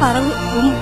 பரவு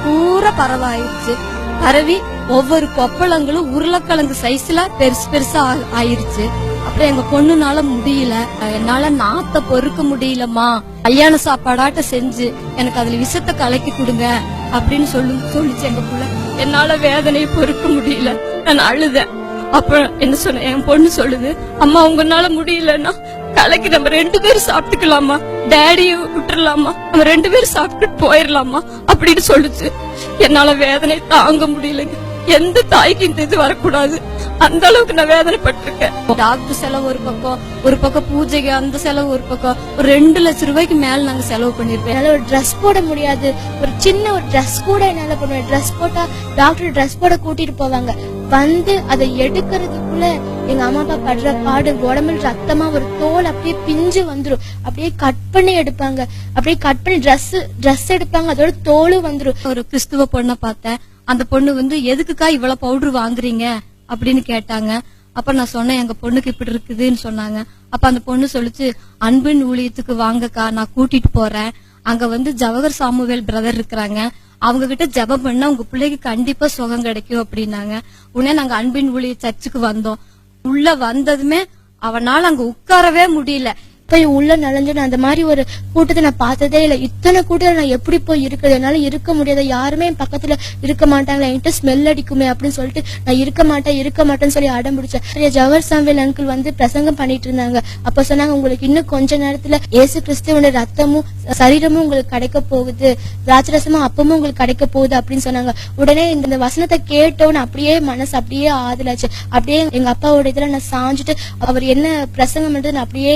பூரா பரவாயிருச்சு பரவி ஒவ்வொரு கொப்பளங்களும் உருளைக்கிழங்கு சைஸ்ல பெருசு பெருசா ஆயிருச்சு. அப்புறம் எங்க பொண்ணுனால முடியல. என்னால நாத்த பொறுக்க முடியலம்மா. கல்யாண சாப்பாடாட்ட செஞ்சு எனக்கு அதுல விஷத்தை கலக்கி கொடுங்க அப்படின்னு சொல்லு சொல்லிச்சு எங்க புள்ள. என்னால வேதனையை பொறுக்க முடியல. நான் அழுதேன். அப்ப என்ன சொன்ன என் பொண்ணு சொல்லுது அம்மா உங்கனால முடியலன்னா கலக்கி நம்ம ரெண்டு பேரும் சாப்பிட்டுக்கலாமா? டேடியும் விட்டுறலாமா? நம்ம ரெண்டு பேரும் சாப்பிட்டுட்டு போயிடலாமா? அப்படின்னு சொல்லுச்சு. என்னால வேதனை தாங்க முடியலங்க. எந்த தாய்க்கு இந்த இது வரக்கூடாது. அந்த அளவுக்கு நான் வேதனைப்பட்டிருக்கேன். டாக்டர் செலவு ஒரு பக்கம் ஒரு பக்கம் பூஜைக்கு அந்த செலவு ஒரு பக்கம். ஒரு ரெண்டு லட்சம் ரூபாய்க்கு மேல நாங்க செலவு பண்ணிருப்போம் என்னால ஒரு ட்ரெஸ் போட முடியாது. ஒரு சின்ன ஒரு ட்ரெஸ் கூட என்னால பண்ணுவேன். ட்ரெஸ் போட்டா டாக்டர் ட்ரெஸ் போட கூட்டிட்டு போவாங்க. வந்து அதை எடுக்கிறதுக்குள்ள எங்க அம்மா அப்பா படுற பாடு உடம்புல ரத்தமா ஒரு தோல் அப்படியே பிஞ்சு வந்துடும் அப்படியே கட் பண்ணி எடுப்பாங்க. அப்படியே கட் பண்ணி ட்ரெஸ் ட்ரெஸ் எடுப்பாங்க. அதோட தோலும் வந்துரும். ஒரு கிறிஸ்துவ பொண்ணை பார்த்தேன். அந்த பொண்ணு வந்து எதுக்குக்கா இவ்வளவு பவுடர் வாங்குறீங்க? அப்படின்னு கேட்டாங்க. அப்ப நான் சொன்னேன் எங்க பொண்ணுக்கு இப்படி இருக்குதுன்னு சொன்னாங்க. அப்ப அந்த பொண்ணு சொல்லிச்சு அன்பின் ஊழியத்துக்கு வாங்கக்கா நான் கூட்டிட்டு போறேன். அங்க வந்து ஜவஹர் சாமுவேல் பிரதர் இருக்கிறாங்க. அவங்க கிட்ட ஜெபம் பண்ணா உங்க பிள்ளைக்கு கண்டிப்பா சுகம் கிடைக்கும் அப்படின்னாங்க. உடனே நாங்க அன்பின் ஊழிய சர்ச்சுக்கு வந்தோம். உள்ள வந்ததுமே அவனால அங்க உட்காரவே முடியல. போய் உள்ள நுழைஞ்சு நான் அந்த மாதிரி ஒரு கூட்டத்தை நான் பார்த்ததே இல்லை. இத்தனை கூட்டத்தில் நான் எப்படி போய் இருக்கிறது? என்னால இருக்க முடியாது யாருமே என் பக்கத்துல இருக்க மாட்டாங்களா. என்கிட்ட ஸ்மெல் அடிக்குமே அப்படின்னு சொல்லிட்டு நான் இருக்க மாட்டேன் இருக்க மாட்டேன்னு சொல்லி அடம் பிடிச்சேன். சரி, ஜவஹர் சாம்வேல் அங்கிள் வந்து பிரசங்கம் பண்ணிட்டு இருந்தாங்க. அப்ப சொன்னாங்க உங்களுக்கு இன்னும் கொஞ்ச நேரத்துல ஏசு கிறிஸ்துவோட ரத்தமும் சரீரமும் உங்களுக்கு கிடைக்க போகுது. திராட்சரசமும் அப்பமும் உங்களுக்கு கிடைக்க போகுது அப்படின்னு சொன்னாங்க. உடனே இந்த வசனத்தை கேட்டோன்னு அப்படியே மனசு அப்படியே ஆதலாச்சு அப்படியே எங்க அப்பாவோட இதுல நான் சாஞ்சிட்டு அவர் என்ன பிரசங்கம் நான் அப்படியே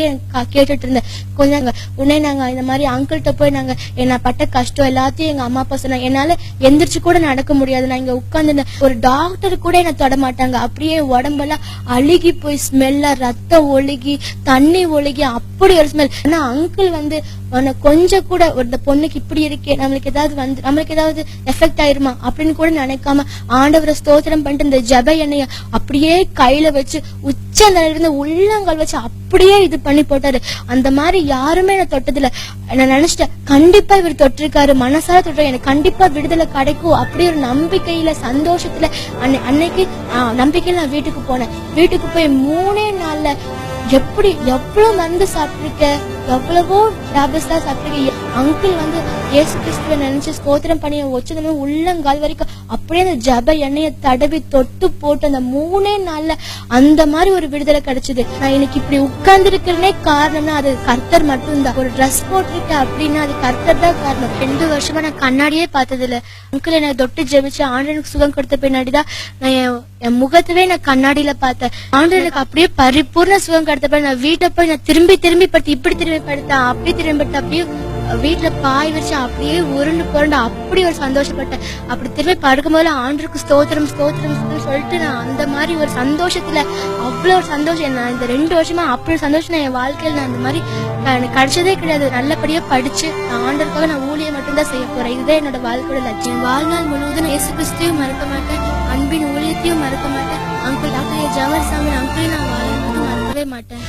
கேட்டுட்டு இருந்தேன் கொஞ்சம் நாங்க உடனே நாங்க இந்த மாதிரி அங்கிள்கிட்ட போய் நாங்க என்ன பட்ட கஷ்டம் எல்லாத்தையும் எங்க அம்மா அப்பா சொன்னாங்க. என்னால எந்திரிச்சு கூட நடக்க முடியாது. நான் இங்க உட்கார்ந்து ஒரு டாக்டர் கூட என்ன தொட மாட்டாங்க. அப்படியே உடம்பெல்லாம் அழுகி போய் ஸ்மெல்லா ரத்தம் ஒழுகி தண்ணி ஒழுகி அப்படி ஒரு ஸ்மெல் ஆனா அங்கிள் வந்து உன்னை கொஞ்சம் கூட ஒரு இந்த பொண்ணுக்கு இப்படி இருக்கே நம்மளுக்கு ஏதாவது வந்து நம்மளுக்கு ஏதாவது எஃபெக்ட் ஆயிருமா அப்படின்னு கூட நினைக்காம ஆண்டவரை ஸ்தோத்திரம் பண்ணிட்டு இந்த ஜப எண்ணெய அப்படியே கையில வச்சு உச்ச இருந்து உள்ளங்கால் வச்சு அப்படியே இது பண்ணி போட்டாரு. அந்த மாதிரி யாருமே நான் தொட்டதில்ல. நான் நினைச்சிட்டேன் கண்டிப்பா இவர் தொட்டிருக்காரு. மனசார தொட்டு எனக்கு கண்டிப்பா விடுதலை கிடைக்கும். அப்படி ஒரு நம்பிக்கையில சந்தோஷத்துல அன்னை- அன்னைக்கு நம்பிக்கையில நான் வீட்டுக்கு போனேன். வீட்டுக்கு போய் மூணே நாள்ல எப்படி எவ்வளவு மருந்து சாப்பிட்டிருக்க? எவ்வளவோ டேப்லெட்ஸ் தான் சாப்பிட்டிருக்க? அங்கிள் வந்து இயேசு கிறிஸ்துவ நினைச்சு ஸ்தோத்திரம் பண்ணி வச்சதுமே உள்ளங்கால் வரைக்கும் அப்படியே அந்த ஜப எண்ணெயை தடவி தொட்டு போட்டு அந்த மூணே நாள்ல அந்த மாதிரி ஒரு விடுதலை கிடைச்சது. நான் இன்னைக்கு இப்படி உட்கார்ந்து இருக்கிறனே காரணம்னா அது கர்த்தர் மட்டும்தான். ஒரு ட்ரெஸ் போட்டிருக்கேன் அப்படின்னா அது கர்த்தர் தான் காரணம். ரெண்டு வருஷமா நான் கண்ணாடியே பார்த்தது இல்ல அங்கிள் என்னை தொட்டு ஜெபிச்சு ஆண்டனுக்கு சுகம் கொடுத்த பின்னாடிதான் நான் என் என் முகத்தவே நான் கண்ணாடியில பார்த்தேன். ஆண்டு எனக்கு அப்படியே பரிபூர்ண சுகம் கிடைத்தப்ப நான் வீட்டை போய் நான் திரும்பி திரும்பி படுத்து இப்படி திரும்பி படுத்தேன் அப்படி திரும்பி படுத்தேன் அப்படியே வீட்டுல பாய் வச்சு அப்படியே உருண்டு புரண்டு அப்படி ஒரு சந்தோஷப்பட்டேன். அப்படி திரும்பி படுக்கும்போது ஆண்டுக்கு ஸ்தோத்திரம் ஸ்தோத்திரம் சொல்லிட்டு நான் அந்த மாதிரி ஒரு சந்தோஷத்துல அவ்வளவு ஒரு சந்தோஷம். நான் இந்த ரெண்டு வருஷமா அப்படி சந்தோஷம் நான் என் வாழ்க்கையில நான் அந்த மாதிரி எனக்கு கிடைச்சதே கிடையாது. நல்லபடியா படிச்சு நான் ஆண்டருக்காக நான் ஊழியம் மட்டும்தான் செய்ய போறேன். இதுதான் என்னோட வாழ்க்கையோட லட்சியம். வாழ்நாள் முழுவதும் இயேசு கிறிஸ்தையும் மறக்க மாட்டேன். அன்பின் ஊழியத்தையும் மறக்க மாட்டேன். அங்கிள் டாக்டர் ஜவர் சாமி அங்கிளையும் நான் வாழ்நாள் மறக்கவே மாட்டேன்.